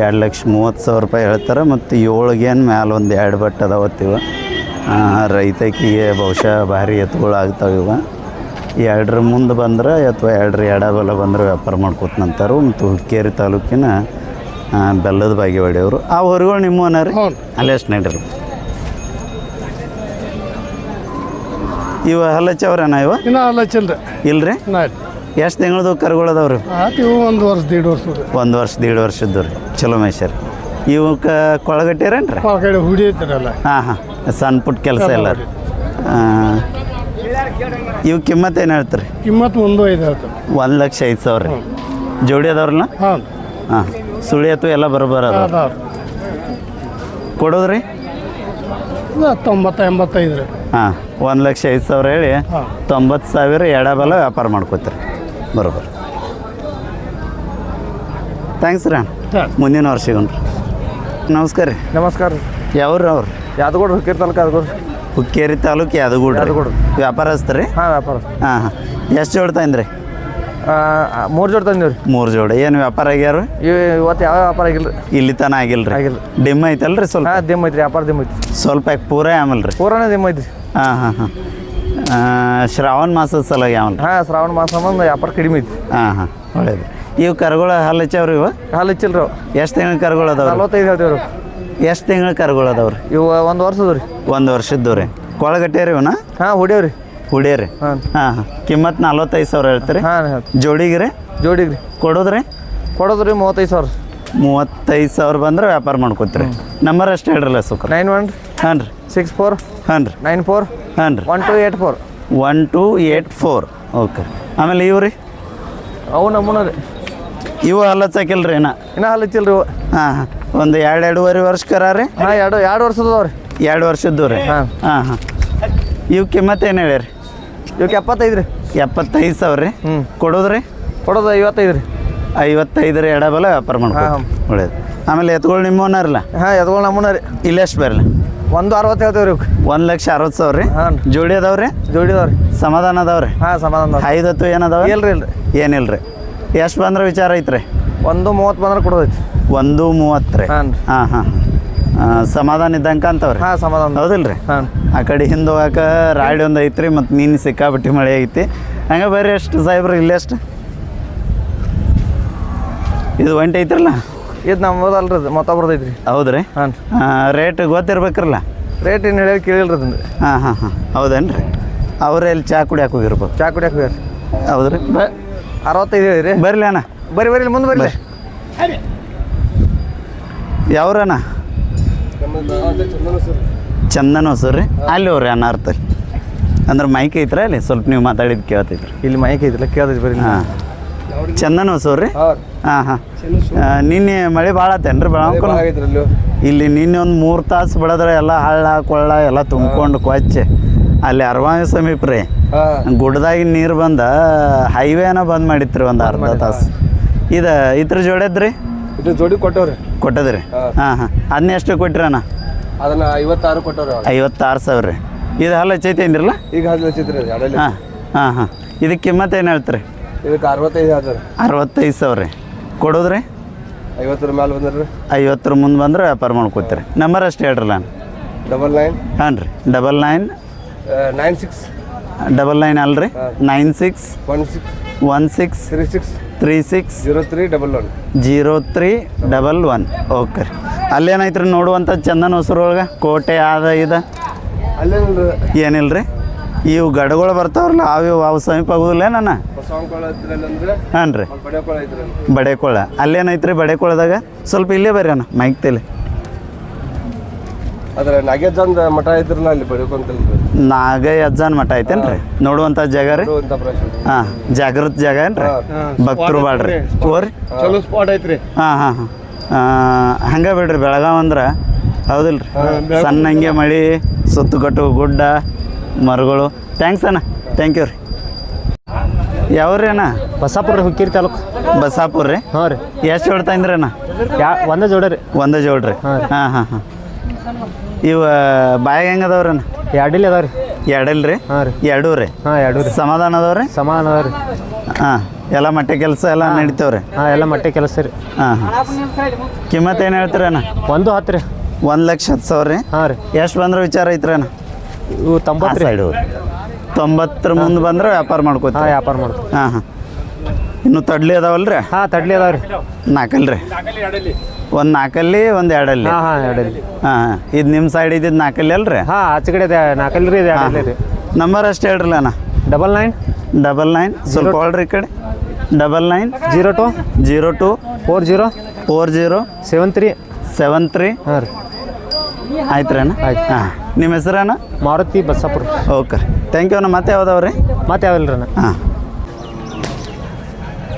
ಎರಡು ಲಕ್ಷ ಮೂವತ್ತು ಸಾವಿರ ರೂಪಾಯಿ ಹೇಳ್ತಾರೆ ಮತ್ತು ಏಳಿಗೇನು ಮ್ಯಾಲೆ ಒಂದು ಎರಡು ಬಟ್ ಅದಾವತ್ತಿವ ರೈತಕಿಗೆ ಬಹುಶಃ ಭಾರಿ ಎತ್ತುಗಳು ಆಗ್ತಾವೆ ಇವ. ಎರಡರ ಮುಂದೆ ಬಂದ್ರೆ ಅಥವಾ ಎರಡರ ಎಡಬಲ ಬಂದ್ರೆ ವ್ಯಾಪಾರ ಮಾಡ್ಕೊತಂತಾರು ಮತ್ತು ಹುಕ್ಕೇರಿ ತಾಲೂಕಿನ ಬೆಲ್ಲದ ಬೆಲ್ಲದ ಬಾಗೇವಾಡಿಯವರು. ಆ ಹೊರಗಳು ನಿಮ್ಮ ಅನ್ನಾರಿ ಅಲ್ಲೇ ಸ್ನೇಹಿತರು ನಡ್ರಿ. ಇವ ಹಲ್ಲಚ್ಚವ್ರನ ಇವ? ಇನ್ನ ಅಲ್ಲ ಚಿಲ್ರಿ ಇಲ್ರಿ? ಎಷ್ಟು ತಿಂಗಳದು ಕರುಗಳು ಅದಾವ್ರಿ ಒಂದು ವರ್ಷ ದೀಡ್ ವರ್ಷ ಒಂದು ವರ್ಷ ದೀಡ್ ವರ್ಷದ್ದು ರೀ. ಚಲೋ ಮೇಯ್ಸರಿ ಇವಕ್ಕೆ ಕೊಳಗಟ್ಟಿರೇನು ರೀ? ಆ ಕಡೆ ಹುಡಿ ಐತಿರಲ್ಲ ಹಾಂ ಹಾಂ. ಸಣ್ಣ ಪುಟ್ಟ ಕೆಲಸ ಎಲ್ಲ ರೀ. ಇವು ಕಿಮ್ಮತ್ತು ಏನು ಹೇಳ್ತೀರಿ? ಕಿಮ್ಮತ್ ಒಂದು ಐದು ಒಂದು ಲಕ್ಷ ಐದು ಸಾವಿರ ರೀ. ಜೋಡಿ ಅದಾವ್ರಲ್ಲ? ಹಾಂ. ಹಾಂ. ಸುಳಿ ಅಥವಾ ಎಲ್ಲ ಬರೋಬರ ಅದಾವ್ರಿ ಕೊಡೋದ್ರಿ? ಇದು ತೊಂಬತ್ತ ಎಂಬತ್ತೈದು ರೀ. ಹಾಂ ಒಂದು ಲಕ್ಷ ಐದು ಸಾವಿರ ಹೇಳಿ ಹಾಂ. ತೊಂಬತ್ತು ಸಾವಿರ ಎಡಬಲ ವ್ಯಾಪಾರ ಮಾಡ್ಕೋತೀರಿ. ಬರೋಬರ ಥ್ಯಾಂಕ್ಸ್ ರೀ ಹಾಂ. ಮುಂದಿನ ವರ್ಷ ಸಿಗೋಣ್ರಿ ನಮಸ್ಕಾರ ರೀ. ನಮಸ್ಕಾರ ರೀ. ಯಾವ್ರಿ ಅವ್ರು? ಯಾದಗೋಡು ಹುಕ್ಕೇರಿ ತಾಲೂಕು ಯಾದಗೋಡು ಹುಕ್ಕೇರಿ ತಾಲೂಕು ಯಾದಗೂಡು ಯಾದಗೂಡು. ವ್ಯಾಪಾರಸ್ತ್ರಿ ಹಾಂ ವ್ಯಾಪಾರ ಹಾಂ ಹಾಂ. ಎಷ್ಟು ಜೋಡ್ತಾಯಿನ್ರಿ ಮೂರು ಜೋಡಿ ತಂದೀವಿ ಮೂರು ಜೋಡಿ. ಏನು ವ್ಯಾಪಾರ ಆಗ್ಯಾರ ರೀ ಇವತ್ತು ಯಾವ ವ್ಯಾಪಾರ ಆಗಿಲ್ಲ ರೀ ಇಲ್ಲಿ ತನ ಆಗಿಲ್ಲ ರೀ ಆಗಿಲ್ಲ. ಡಿಮ್ ಐತಲ್ರಿ ಸ್ವಲ್ಪ? ಹಾಂ ದಿಮ್ ಐತ್ರಿ ವ್ಯಾಪಾರ ದಿಮ್ ಐತಿ ಸ್ವಲ್ಪ ಯಾಕೆ ಪೂರ ಆಮಲ್ ರೀ? ಪೂರನೇ ದಿಮ್ ಐತ್ರಿ. ಹಾಂ ಹಾಂ ಹಾಂ. ಶ್ರಾವಣ ಮಾಸದ ಸಲುವಾಗಿ ಯಾವ ರೀ? ಹಾಂ ಶ್ರಾವಣ ಮಾಸ ಬಂದು ವ್ಯಾಪಾರ ಕಡಿಮೆ ಐತಿ ಹಾಂ ಹಾಂ. ಒಳ್ಳೇದು. ಇವು ಕರುಗಳು ಹಾಲು ಹಚ್ಚವ್ರಿ ಇವು? ಹಾಲು ಹಚ್ಚಿಲ್ಲ ರೀ ಎಷ್ಟು ತಿಂಗಳ ಕರುಗಳು ಅದಾವ್ರಿ? ನಲ್ವತ್ತೈದು ಹೇಳ್ತೀವಿ ಎಷ್ಟು ತಿಂಗಳ ಕರುಗಳು ಅದಾವ್ರಿ? ಇವು ಒಂದು ವರ್ಷದ ರೀ. ಒಂದು ವರ್ಷದ್ದು ರೀ. ಕೊಳಗಟ್ಟೆ ರೀ ಇವನ? ಹಾಂ ಹೊಡಿಯವ್ರಿ. ಹುಡಿಯರಿ? ಹಾಂ ಹಾಂ ಕಿಮ್ಮತ್ತು ನಲ್ವತ್ತೈದು ಸಾವಿರ ಹೇಳ್ತೀರಿ? ಹಾಂ ಜೋಡಿಗ್ರಿ ಜೋಡಿಗೆ ರೀ? ಜೋಡಿಗೆ ರೀ. ಕೊಡೋದ್ರಿ? ಕೊಡೋದು ರೀ ಮೂವತ್ತೈದು ಸಾವಿರ. ಮೂವತ್ತೈದು ಸಾವಿರ ಬಂದ್ರೆ ವ್ಯಾಪಾರ ಮಾಡ್ಕೊತೀರಿ. ನಂಬರ್ ಅಷ್ಟು ಹೇಳ್ರಲ್ಲ ಸುಖ ನೈನ್ ಒನ್ ಹಾಂ ರೀ. Six four. ಹಾಂ ರೀ. Nine four. ಹಾಂ ರೀ. One two eight four. One two eight four. Okay ಆಮೇಲೆ ಇವು ರೀ ಅವು ನಮ್ಮನ ರೀ. ಇವು ಹಲ್ಲಚ್ಚಾಕಿಲ್ಲ ಇನ್ನ. ಇನ್ನ ಇನ್ನೂ ಹಲಚಿಲ್ಲ ರೀ ಹಾಂ. ಒಂದು ಎರಡು ಎರಡೂವರೆ ವರ್ಷ ಕರಾರಿ ರೀ. ಹಾಂ ಎರಡು ಎರಡು ವರ್ಷದವ್ರಿ. ಎರಡು ವರ್ಷದ್ದು ರೀ. ಹಾಂ. ಹಾಂ ಹಾಂ. ಇವು ಕಿಮ್ಮತ್ತು ಏನು ಹೇಳಿರಿ ಇವಕ್ಕೆ ಎಪ್ಪತ್ತೈದು ರೀ. ಎಪ್ಪತ್ತೈದು ಸಾವಿರ ರೀ. ಹ್ಞೂ ಕೊಡೋದ್ರಿ ಕೊಡೋದು ಐವತ್ತೈದು ರೀ. ಐವತ್ತೈದು ರೀ ಎಡಬಲ ವ್ಯಾಪಾರ ಮಾಡ್ಕೊ ಹಾಂ. ಒಳ್ಳೇದು. ಆಮೇಲೆ ಎತ್ಗಳು ನಿಮ್ಮವನರಲ್ಲ ಹಾಂ ಎತ್ಗಳು ನಮ್ಮನ ರೀ ಇಲ್ಲೆಷ್ಟು ಬರಲ್ಲ ಒಂದು ಅರವತ್ತು ಹೇಳ್ತೇವೆ ರೀ ಇವಕ್ಕೆ ಒಂದು ಲಕ್ಷ ಅರವತ್ತು ಸಾವಿರ ರೀ. ಹಾಂ. ಜೋಡಿ ಅದಾವ್ರಿ? ಜೋಡಿ ಅದಾವ್ರಿ. ಸಮಾಧಾನ ಅದಾವ್ರಿ? ಹಾಂ ಸಮಾಧಾನ ಐದು ಐದತ್ತು ಏನದಾವ ಇಲ್ರಿ ಇಲ್ರಿ. ಏನಿಲ್ಲ ರೀ ಎಷ್ಟು ಬಂದ್ರೆ ವಿಚಾರ ಐತ್ರಿ? ಒಂದು ಮೂವತ್ತು ಬಂದ್ರೆ ಕೊಡೋದೈತಿ. ಒಂದು ಮೂವತ್ತು ರೀ? ಹಾಂ ಹಾಂ ಹಾಂ. ಸಮಾಧಾನ ಇದ್ದಂಗೆ ಅಂತವ್ರಿ ಹಾಂ ಸಮಾಧಾನ ಹೌದಿಲ್ಲ ರೀ ಹಾಂ ಆ ಕಡೆ ಹಿಂದೆ ಹೋಗಾಕ ರಾಡಿ ಒಂದು ಐತ್ರಿ ಮತ್ತು ನೀನು ಸಿಕ್ಕಾಬಿಟ್ಟು ಮಳೆ ಐತಿ. ಹಂಗೆ ಬರ್ರಿ ಎಷ್ಟು ಸಾಹೇಬ್ರು ಇಲ್ಲಿ ಎಷ್ಟು ಇದು ಒಂಟಿ ಐತ್ರಲ್ಲ? ಇದು ನಮ್ಮದು ಹೋದಲ್ರಿ ಇದು ಮತ್ತೊಬ್ರದ್ದು ಐತ್ರಿ. ಹೌದ್ರಿ? ಹಾಂ ರೇಟ್ ಗೊತ್ತಿರ್ಬೇಕ್ರಲ್ಲ? ರೇಟ್ ಏನು ಹೇಳಿ ಕೇಳಿಲ್ರಿ ಹಾಂ ಹಾಂ ಹಾಂ. ಹೌದೇನು ರೀ ಅವರೆಲ್ಲಿ ಚಾ ಕುಡಿಯಾಕೆ ಹೋಗಿರ್ಬೋದು? ಚಾ ಕುಡಿಯಕ್ಕೆ ಹೋಗ್ಯಾರ ಹೌದ್ರಿ? ಬ ಅರವತ್ತೈದು ಹೇಳಿರಿ ಬರ್ಲಿ ಅಣ್ಣ. ಬರ್ರಿ ಬರ್ರಿ ಮುಂದೆ ಬರ್ಲಿ ಯಾವ್ರಣ್ಣ? ಚಂದನ ಹೊಸರು ರೀ. ಅಲ್ಲಿ ಹೋಗ್ರಿ ಅಣ್ಣ ಅರ್ಥ. ಅಂದ್ರೆ ಮೈಕ್ ಐತ್ರ ಅಲ್ಲಿ ಸ್ವಲ್ಪ ನೀವು ಮಾತಾಡಿದ್ದು ಕೇಳ್ತೈತ್ರಿ. ಇಲ್ಲಿ ಮೈಕ್ ಐತಿಲ್ಲ ಕೇಳ್ತೈತಿ ಬರ್ರಿ ಹಾಂ. ಚಂದನ ಹೊಸರು ರೀ? ಹಾಂ. ಹಾಂ ನಿನ್ನೆ ಮಳೆ ಭಾಳ ಆತೇನ್ರಿ ಬೆಳಂಕೊಲ್ಲ ಇಲ್ಲಿ ನಿನ್ನೆ ಒಂದು ಮೂರು ತಾಸು ಬೆಳೆದ್ರೆ ಎಲ್ಲ ಹಳ್ಳ ಕೊಳ್ಳ ಎಲ್ಲ ತುಂಬ್ಕೊಂಡು ಕೊಚ್ಚೆ. ಅಲ್ಲಿ ಅರವಾಯ ಸಮೀಪ ರೀ. ಗುಡ್ದಾಗಿನ ನೀರು ಬಂದ ಹೈವೇನ ಬಂದ್ ಮಾಡಿತ್ರಿ ಒಂದು ಅರ್ಧ ತಾಸು. ಇದು ಇದ್ರ ಜೋಡದ್ರಿ ಜೋಡಿ ಕೊಟ್ಟವ್ರಿ. ಕೊಟ್ಟದ್ರಿ? ಹಾಂ. ಹಾಂ ಅದನ್ನ ಎಷ್ಟು ಕೊಟ್ರಣ್ಣ ಅದನ್ನ ಐವತ್ತಾರು ಕೊಟ್ಟವ್ರಿ. ಐವತ್ತಾರು ಸಾವಿರ. ರೀ ಇದು ಹಲ್ಲ ಹಚ್ಚೈತಿ ಅಂದಿರಲ್ಲ? ಈಗ ಹದಿನೈದು ಹಚ್ಚೈತ್ರಿ ಹಾಂ ಹಾಂ ಹಾಂ. ಇದಕ್ಕೆ ಕಿಮ್ಮತ್ತು ಏನು ಹೇಳ್ತೀರಿ? ಇದಕ್ಕೆ ಅರವತ್ತೈದು ಹೇಳ್ತಾರೆ. ಅರವತ್ತೈದು ಸಾವಿರ. ರೀ ಕೊಡೋದ್ರಿ? ಐವತ್ತರ ಮೇಲೆ ಬಂದ್ರಿ. ಐವತ್ತರ ಮುಂದೆ ಬಂದ್ರೆ ವ್ಯಾಪಾರ ಮಾಡ್ಕೋತೀರಿ. ನಂಬರ್ ಅಷ್ಟು ಹೇಳ್ರಲ್ಲ ಡಬಲ್ ನೈನ್. ಹಾಂ ರೀ double nine. Nine six. Double nine ಅಲ್ರಿ? Nine six one six one six three six three six zero three double one. Zero three double one. Okay ರೀ. ಅಲ್ಲೇನೈತ್ರಿ ನೋಡುವಂಥ ಚಂದನ ಹೊಸರೊಳಗೆ ಕೋಟೆ ಆದ ಇದು? ಏನಿಲ್ಲ ರೀ ಇವು ಗಡಗಳು ಬರ್ತಾವ್ರಲ್ಲ ಅವು ಇವು ಅವು ಸಮೀಪ ಆಗುದಿಲ್ಲ ನನ್ನ ಹಾಂ ರೀ. ಬಡೆಕೊಳ ಅಲ್ಲೇನೈತ್ರಿ ಬಡೆಕೊಳದಾಗ? ಸ್ವಲ್ಪ ಇಲ್ಲೇ ಬರ್ರಿ ಅಣ್ಣ ಮೈಕ್ ತಲೆ. ಅದ್ರ ಒಂದು ಮಠ ಐತ್ರಲ್ಲ ಅಲ್ಲಿ ಬಡಿಯೋಕೊಂತಲ್ಲಿ ನಾಗ ಅಜ್ಜಾನ್ ಮಠ ಐತೇನು ರೀ ನೋಡುವಂಥ ಜಾಗ ರೀ? ಹಾ ಜಾಗೃತ ಜಾಗ ಏನ್ರಿ? ರೀ ಭಕ್ತರು ಬಾಳ್ರಿ. ಓರ್ ಚಲೋ ಸ್ಪಾಟ್ ಐತ್ರಿ. ಹಾ ಹಾ ಹಾ. ಹಂಗ ಬಿಡ್ರಿ ಬೆಳಗಾವ್ ಅಂದ್ರೆ. ಹೌದಿಲ್ರಿ? ರೀ ಸಣ್ಣ ಹಂಗೆ ಮಳಿ ಸುತ್ತುಕಟ್ಟು ಗುಡ್ಡ ಮರಗಳು. ಥ್ಯಾಂಕ್ಸ್ ಅಣ್ಣ. ಥ್ಯಾಂಕ್ ಯು ರೀ. ಯಾವ್ರಿ ಅಣ್ಣ? ಬಸಾಪುರ ಹುಕ್ಕಿರಿ ತಾಲೂಕು. ಬಸಾಪುರ ರೀ? ಹಾಂ ರೀ. ಎಷ್ಟು ಹೊಡ್ತಾ ಇದ್ರಿ ಅಣ್ಣ? ಯಾ ಒಂದೇ ಜೋಡ ರೀ? ಒಂದೇ ಜೋಡ್ರಿ ಹಾಂ ಹಾಂ ಹಾಂ. ಇವ ಬಾಯಾಗ ಹೆಂಗೆ ಅದಾವ್ರಿ ಎರಡಿಲ್ಲ ಅದಾವ ರೀ. ಎರಡಿಲ್ಲ ರೀ? ಹಾಂ ರೀ. ಎರಡೂ ರೀ? ಹಾಂ ಎರಡು ರೀ. ಸಮಾಧಾನ ಅದಾವ್ರಿ ಸಮಾನ ಅದಾವ ರೀ. ಹಾಂ ಎಲ್ಲ ಮಟ್ಟೆ ಕೆಲಸ ಎಲ್ಲ ನಡೀತಾವ್ರಿ ಹಾಂ ಎಲ್ಲ ಮಟ್ಟೆ ಕೆಲಸ ರೀ. ಹಾಂ ಕಿಮ್ಮತ್ತು ಏನು ಹೇಳ್ತೀರಿ ಅಣ್ಣ? ಒಂದು ಹತ್ತು ರೀ. ಒಂದು ಲಕ್ಷ ಹತ್ತು ಸಾವಿರ ರೀ? ಹಾಂ ರೀ. ಎಷ್ಟು ಬಂದ್ರೆ ವಿಚಾರ ಐತ್ರಿ ಅಣ್ಣ? ಇವು ತೊಂಬತ್ತು ರೀ. ತೊಂಬತ್ತರ ಮುಂದೆ ಬಂದ್ರೆ ವ್ಯಾಪಾರ ಹಾಂ ವ್ಯಾಪಾರ ಮಾಡ್ಕೋ ಹಾಂ ಹಾಂ. ಇನ್ನು ತಡ್ಲಿ ಅದಾವಲ್ರಿ? ಹಾಂ ತಡ್ಲಿ ಅದಾವ ರೀ ನಾಲ್ಕಲ್ರಿ ಒಂದು ನಾಲ್ಕಲ್ಲಿ ಒಂದು ಎರಡಲ್ಲಿ. ಹಾಂ ಹಾಂ ಎರಡಲ್ಲಿ. ಹಾಂ ಹಾಂ. ಇದು ನಿಮ್ಮ ಸೈಡ್ ಇದ್ದಿದ್ದು ನಾಲ್ಕಲ್ಲಿ ಅಲ್ರಿ? ಹಾಂ ಆಚೆ ಕಡೆ ಇದೆ ನಾಲ್ಕಲ್ಲಿ ರೀ ಇದು ಎರಡಲ್ಲಿ ರೀ ನಂಬರ್ ಅಷ್ಟೇ ಹೇಳ್ರಲ್ಲ ಅಣ್ಣ. ಡಬಲ್ ನೈನ್ ಡಬಲ್ ನೈನ್ ಸ್ವಲ್ಪ ಹೊಳ್ರಿ ಈ ಕಡೆ. Double nine zero two zero two four zero four zero seven three seven three ಹಾಂ ರೀ. ಆಯ್ತು ರೀ ಅಣ್ಣ. ಆಯ್ತು. ಹಾಂ. ನಿಮ್ಮ ಹೆಸರಣ್ಣ? Maruti Bassapura. Okay thank you ಅಣ್ಣ. ಮತ್ತೆ ಯಾವ್ದವ್ರಿ ಮತ್ತೆ ಯಾವಿಲ್ಲ ರೀ ಅಣ್ಣ? ಹಾಂ.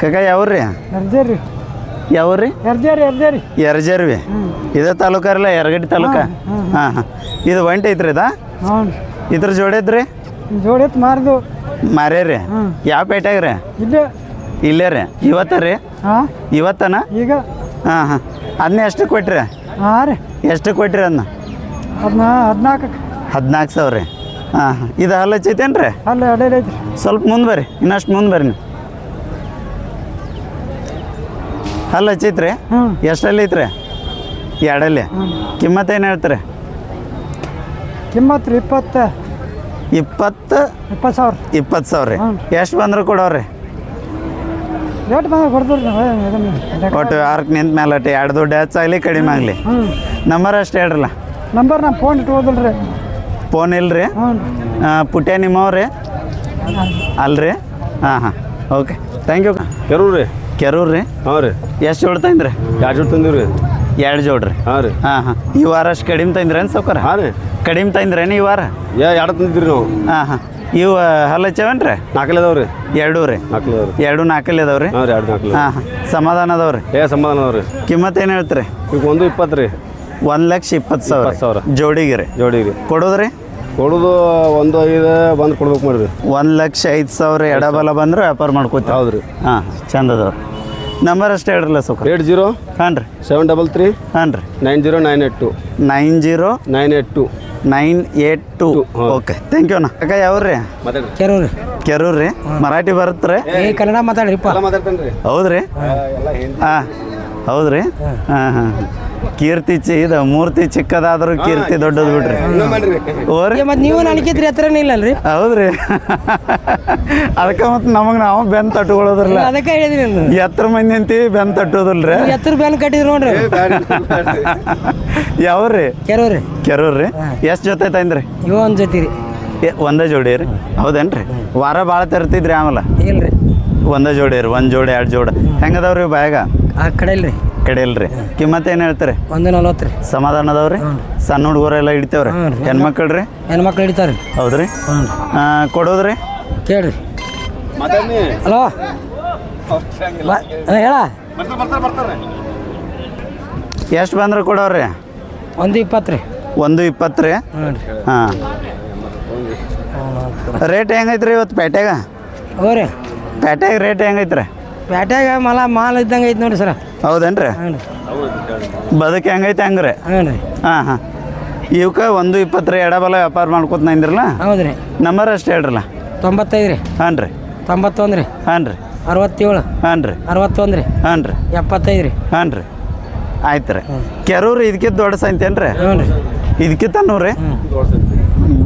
ಕಕ್ಕ ಯಾವ್ರಿ ಎರ್ಜೇರಿ ಯಾವ್ರಿ ಎರ್ಜೇರಿ ಎರ್ಜೇರಿ ಎರಜರ್ವಿ ಇದೇ ತಾಲೂಕರಲ್ಲ ಯರಗಡ್ಡಿ ತಾಲೂಕ? ಹಾಂ ಹಾಂ. ಇದು ಒಂಟಿ ಐತ್ರಿ ಇದಾ? ಇದ್ರ ಜೋಡಿ ಐತ್ರಿ? ಜೋಡೆತ್ ಮಾರ್ದು. ಮಾರೇ ರೀ. ಯಾವ ಪೇಟ್ಯಾಗ ರೀ? ಇಲ್ಲೇ. ಇಲ್ಲೇ ರೀ. ಇವತ್ತ ರೀ? ಹಾಂ. ಇವತ್ತನ? ಈಗ. ಹಾಂ ಹಾಂ. ಅದನ್ನ ಎಷ್ಟು ಕೊಟ್ರಿ? ಹಾಂ ರೀ. ಎಷ್ಟು ಕೊಟ್ರಿ ಅದನ್ನ? ಅದನ್ನ ಹದಿನಾಲ್ಕಕ್ಕೆ ಹದಿನಾಲ್ಕು ಸಾವಿರ ರೀ. ಹಾಂ ಹಾಂ. ಇದು ಹಲ್ಲ ಹಚ್ಚೈತೇನು ರೀ ಅಲ್ಲ ಅಡ್ಡೇಲಿ ಸ್ವಲ್ಪ ಮುಂದೆ ಬರ್ರಿ. ಇನ್ನಷ್ಟು ಮುಂದೆ ಬರ್ರಿ ನೀವು. ಹಲ್ಲ ಹಚ್ಚೈತ್ರಿ ಎಷ್ಟಲ್ಲಿ ಐತ್ರಿ ಎರಡಲ್ಲಿ. ಕಿಮ್ಮತ್ತೇನು ಏನು ಹೇಳ್ತೀರಿ? ಕಿಮ್ಮತ್ತು ರೀ ಇಪ್ಪತ್ತು. ಇಪ್ಪತ್ತು? ಇಪ್ಪತ್ತು ಸಾವಿರ. ಇಪ್ಪತ್ತು ಸಾವಿರ ರೀ. ಎಷ್ಟು ಬಂದ್ರೆ ಕೊಡೋರಿ ಒಟ್ಟು ಆರ್ಕ್ ನಿಂತ ಮೇಲೆ ಎರಡ್ ಎರಡು ದುಡ್ಡು ಹೆಚ್ಚಾಗಲಿ ಕಡಿಮೆ ಆಗಲಿ. ನಂಬರ್ ಅಷ್ಟು ಹೇಳ್ರಲ್ಲ? ನಂಬರ್ ನಾ ಫೋನ್ ಇಟ್ಕೋದಿಲ್ಲ ರೀ. ಫೋನ್ ಇಲ್ರಿ? ಪುಟ್ಯಾ ಪುಟ್ಯ ನಿಮ್ಮವ್ರಿ? ಅಲ್ರಿ. ಹಾಂ ಹಾಂ. ಓಕೆ ಥ್ಯಾಂಕ್ ಯು ಕೆರೂರು ರೀ ಕೆರೂರು ರೀ? ಹಾಂ ರೀ. ಎಷ್ಟು ಹೊಡ್ತಾಯಿದ್ರಿ ಎರಡು ಜೋಡ್ ತಂದಿವ್ರಿ. ರೀ ಎರಡು ಜೋಡ್ರಿ ಹಾಂ ರೀ. ಹಾಂ ಹಾಂ. ಈ ವಾರ ಅಷ್ಟು ಕಡಿಮೆ ತಂದ್ರೇನು ಸೌಕರ ಹಾಂ ರೀ. ಕಡಿಮೆ ತಂದ್ರೇನು ಈ ವಾರ? ಯಾ ಎರಡು ತಂದಿದ್ರಿ ನಾವು. ಹಾಂ ಹಾಂ. ಇವು ಹಲ್ಲ ಹಚ್ಚವೇನ್ರಿ ನಾಲ್ಕಲ್ಲಿ ಅದಾವ ರೀ. ಎರಡೂ ರೀ. ನಾಲ್ಕಲ್ಲಿ ಅದಾವ ರೀ. ಎರಡು ನಾಲ್ಕಲ್ಲಿ ಅದಾವ್ರಿ ಹಾಂ ರೀ ಎರಡು ನಾಲ್ಕಲ್ಲಿ ಹಾಂ ಹಾಂ. ಸಮಾಧಾನ ಅದಾವ್ರಿ ಏ ಸಮಾಧಾನ ಅದಾವ ರೀ. ಕಿಮ್ಮತ್ ಏನು ಹೇಳ್ತೀರಿ? ಈಗ ಒಂದು ಇಪ್ಪತ್ತು ರೀ. ಒಂದು ಲಕ್ಷ ಇಪ್ಪತ್ತು ಸಾವಿರ ಸಾವಿರ. ಜೋಡಿಗೆ ರೀ. ಜೋಡಿಗೆ ಕೊಡೋದ್ರಿ? ಕೊಡೋದು ಒಂದು ಐದು ಬಂದು ಕೊಡ್ಬೇಕು ಮಾಡಿರಿ ಒಂದು ಲಕ್ಷ ಐದು ಸಾವಿರ ಎಡಬಲ ಬಂದ್ರೆ ವ್ಯಾಪಾರ ಮಾಡ್ಕೋತೀವಿ. ಹೌದು ರೀ ಹಾಂ ಚಂದ ಅದ ನಂಬರ್ ಅಷ್ಟೇ ಹೇಳ್ರಲ್ಲ ಸುಖ. Eight zero? ಹಾಂ ರೀ. ಸೆವೆನ್ ಡಬಲ್ ತ್ರೀ ಹಾಂ ರೀ. Nine zero nine eight two nine zero nine eight two nine eight two okay thank you ಅಣ್ಣ. ಅಕ್ಕ ಯಾವ್ರಿ ಮಾತಾಡ್ರಿ. ಕೆರೂರು. ಕೆರೂರ್ ರೀ? ಮರಾಠಿ ಬರುತ್ತೆ ಏ ಕನ್ನಡ ಮಾತಾಡ್ರಿ ಹೌದ್ರಿ? ಹಾಂ ಹೌದ್ರಿ? ಹಾಂ ಹಾಂ. ಕೀರ್ತಿ ಚಿ ಇದು ಮೂರ್ತಿ ಚಿಕ್ಕದಾದ್ರೂ ಕೀರ್ತಿ ದೊಡ್ಡದು ಬಿಡ್ರಿ. ಓರಿ ಮತ್ತೆ ನೀವು ನನಗಿದ್ರಿ ಹತ್ರನೇ ಇಲ್ಲಲ್ರಿ? ಹೌದ್ರಿ. ಅದಕ್ಕೆ ಮತ್ತೆ ನಮಗೆ ನಾವು ಬೆನ್ ತಟ್ಕೊಳ್ಳೋದ್ರಲ್ಲ. ಅದಕ್ಕೆ ಹೇಳಿದ್ರಿ ಎತ್ತರ ಮಂದಿ ಅಂತೀವಿ ಬೆನ್ ತಟ್ಟೋದಿಲ್ರಿ. ಎತ್ತರ ಬೆನ್ ಕಟ್ಟಿದ್ರು ನೋಡ್ರಿ. ಯಾವ್ರಿ? ಕೆರೂರು. ಕೆರೂರ್. ರೀ ಎಷ್ಟು ಜೊತೆ ತಂದ್ರಿ? ಇವ ಒಂದು ಜೊತೆ ರೀ ಏ ಒಂದೇ ಜೋಡಿ ರೀ? ಹೌದೇನ್ರಿ? ವಾರ ಭಾಳ ತರ್ತಿದ್ರಿ ಆಮೇಲೆ? ಇಲ್ರಿ. ಒಂದೇ ಜೋಡಿ ರೀ ಒಂದು ಜೋಡಿ ಎರಡು ಜೋಡಿ. ಹೆಂಗದವ್ರಿ ಬ್ಯಾಗ? ಆ ಕಡೆ ಇಲ್ರಿ ಕಡೆ ಇಲ್ರಿ ಕಿಮ್ಮತ್ ಏನು ಹೇಳ್ತಾರೆ? ಒಂದು ನಲ್ವತ್ತು ರೀ. ಸಮಾಧಾನ ಅದಾವ್ರಿ ಸಣ್ಣ ಹುಡುಗರೆಲ್ಲ ಹಿಡಿತೇವ್ರಿ? ಹ್ಞೂ ರೀ. ಹೆಣ್ಮಕ್ಳು ರೀ? ಹೆಣ್ಮಕ್ಳು ಹಿಡಿತಾರೆ ಹೌದ್ರಿ? ಆ, ರೀ. ಕೊಡೋದ್ರಿ? ಕೇಳ್ರಿ. ಹಲೋ? ಹೇಳ. ಎಷ್ಟು ಬಂದ್ರೆ ಕೊಡೋರಿ ಒಂದು ಇಪ್ಪತ್ತು ರೀ. ಒಂದು ಇಪ್ಪತ್ತು ರೀ? ಹ್ಞೂ ರೀ. ಹಾಂ. ರೇಟ್ ಹೆಂಗೈತ್ರಿ ಇವತ್ತು ಪೇಟ್ಯಾಗ ಹ್ಞೂ ರೀ. ಪೇಟ್ಯಾಗ ರೇಟ್ ಹೆಂಗೈತ್ರಿ ಪೇಟ್ಯಾಗ ಮಲ ಮಾಲ್ ಇದ್ದಂಗೆ ಐತೆ ನೋಡಿ ಸರ. ಹೌದೇನ್ರಿ? ಬದುಕು ಹೆಂಗೈತೆ ಹಂಗ್ರಿ? ಹ್ಞೂ ರೀ ಹಾಂ ಹಾಂ. ಇವಕ್ಕೆ ಒಂದು ಇಪ್ಪತ್ತರ ರೀ ಎಡಬಲ ವ್ಯಾಪಾರ ಮಾಡ್ಕೊತ ನಂದಿರಲ್ಲ ಹೌದು ರೀ ನಂಬರ್ ಅಷ್ಟು ಹೇಳ್ರಲ್ಲ? ತೊಂಬತ್ತೈದು ರೀ. ಹಾಂ ರೀ ತೊಂಬತ್ತೊಂದು ರೀ. ಹಾಂ ರೀ ಅರವತ್ತೇಳು. ಹಾಂ ರೀ ಅರವತ್ತೊಂದು ರೀ. ಹಾಂ ರೀ ಎಪ್ಪತ್ತೈದು ರೀ. ಹಾಂ ರೀ ಆಯ್ತು ರೀ ಕೆರೂರು ಇದಕ್ಕಿಂತ ದೊಡ್ಡ ಸಂತೇನು ರೀ ಹ್ಞೂ ರೀ. ಇದಕ್ಕಿಂತ ನೂರು ರೀ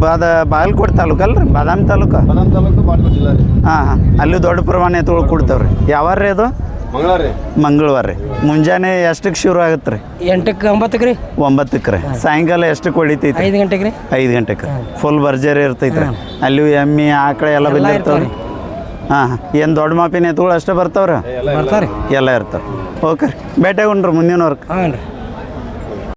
ಬಾದ ಬಾಗಲಕೋಟೆ ತಾಲೂಕು ಅಲ್ರಿ? ಬಾದಾಮಿ ತಾಲೂಕು? ಬಾದಾಮಿ ತಾಲೂಕು ಜಿಲ್ಲಾ ರೀ. ಹಾಂ ಹಾಂ. ಅಲ್ಲಿ ದೊಡ್ಡ ಪ್ರಮಾಣ ಎತ್ತುಗಳು ಕೊಡ್ತಾವೆ ರೀ ಯಾವಾರ ರೀ ಅದು? ಮಂಗಳವಾರ ರೀ. ಮಂಗಳವಾರ ರೀ. ಮುಂಜಾನೆ ಎಷ್ಟಕ್ಕೆ ಶುರು ಆಗುತ್ತೆ ರೀ ಎಂಟಕ್ಕೆ ಒಂಬತ್ತಕ್ಕೆ ರೀ. ಒಂಬತ್ತಕ್ಕೆ ರೀ. ಸಾಯಂಕಾಲ ಎಷ್ಟಕ್ಕೆ ಹೊಡಿತೈತಿ ಐದು ಗಂಟೆಗೆ ರೀ. ಐದು ಗಂಟೆಗೆ ಫುಲ್ ಭರ್ಜರಿ ಇರ್ತೈತೆ ರೀ ಅಲ್ಲಿ ಎಮ್ಮೆ ಆಕಳ ಎಲ್ಲ ಬಂದಿರ್ತಾವೆ ರೀ ಹಾಂ ಏನು ದೊಡ್ಡ ಮಾಪಿನ ಎತ್ತುಗಳು ಅಷ್ಟೇ ಬರ್ತಾವ್ರಿ? ಬರ್ತಾರೆ ಎಲ್ಲ ಇರ್ತಾವೆ. ಓಕೆ ರೀ. ಭೇಟಿಯಾಗುಣ್ರಿ ಮುಂದಿನ ವರ್ಕ್ ಹಾಂ ರೀ